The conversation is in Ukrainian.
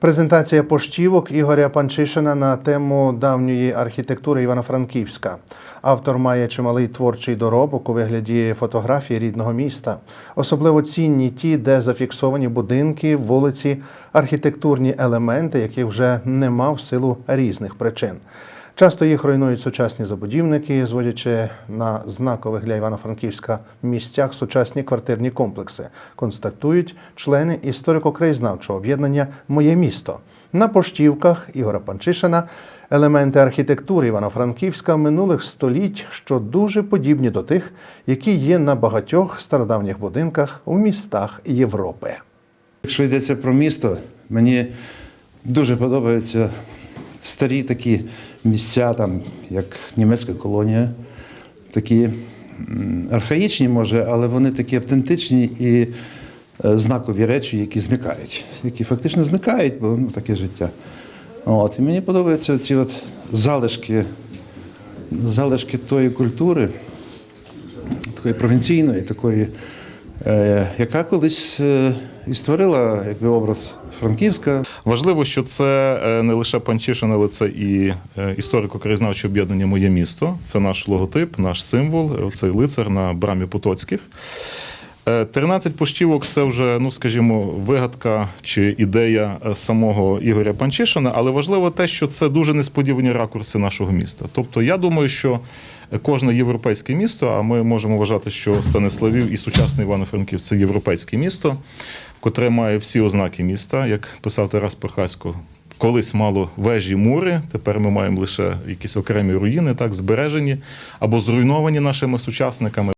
Презентація поштівок Ігоря Панчишина на тему давньої архітектури Івано-Франківська. Автор має чималий творчий доробок у вигляді фотографії рідного міста. Особливо цінні ті, де зафіксовані будинки, вулиці, архітектурні елементи, яких вже нема в силу різних причин. Часто їх руйнують сучасні забудівники, зводячи на знакових для Івано-Франківська місцях сучасні квартирні комплекси, констатують члени історико-краєзнавчого об'єднання Моє місто. На поштівках Ігора Панчишина елементи архітектури Івано-Франківська минулих століть, що дуже подібні до тих, які є на багатьох стародавніх будинках у містах Європи. Якщо йдеться про місто, мені дуже подобаються старі такі місця, там, як німецька колонія, такі архаїчні, може, але вони такі автентичні і е, знакові речі, які зникають, які фактично зникають, бо ну, таке життя. От, і мені подобаються ці от залишки, залишки тої культури, такої провінційної, такої, яка колись е, і створила якби, образ Франківська. Важливо, що це е, не лише Панчишин, але це і е, історико-краєзнавче об'єднання Моє місто. Це наш логотип, наш символ, е, цей лицар на брамі Потоцьких. Е, 13 поштівок це вже, ну скажімо, вигадка чи ідея е, самого Ігоря Панчишина, але важливо те, що це дуже несподівані ракурси нашого міста. Тобто, я думаю, що кожне європейське місто, а ми можемо вважати, що Станиславів і сучасний Івано-Франків це європейське місто, котре має всі ознаки міста, як писав Тарас Прохасько. Колись мало вежі мури, тепер ми маємо лише якісь окремі руїни, так збережені або зруйновані нашими сучасниками.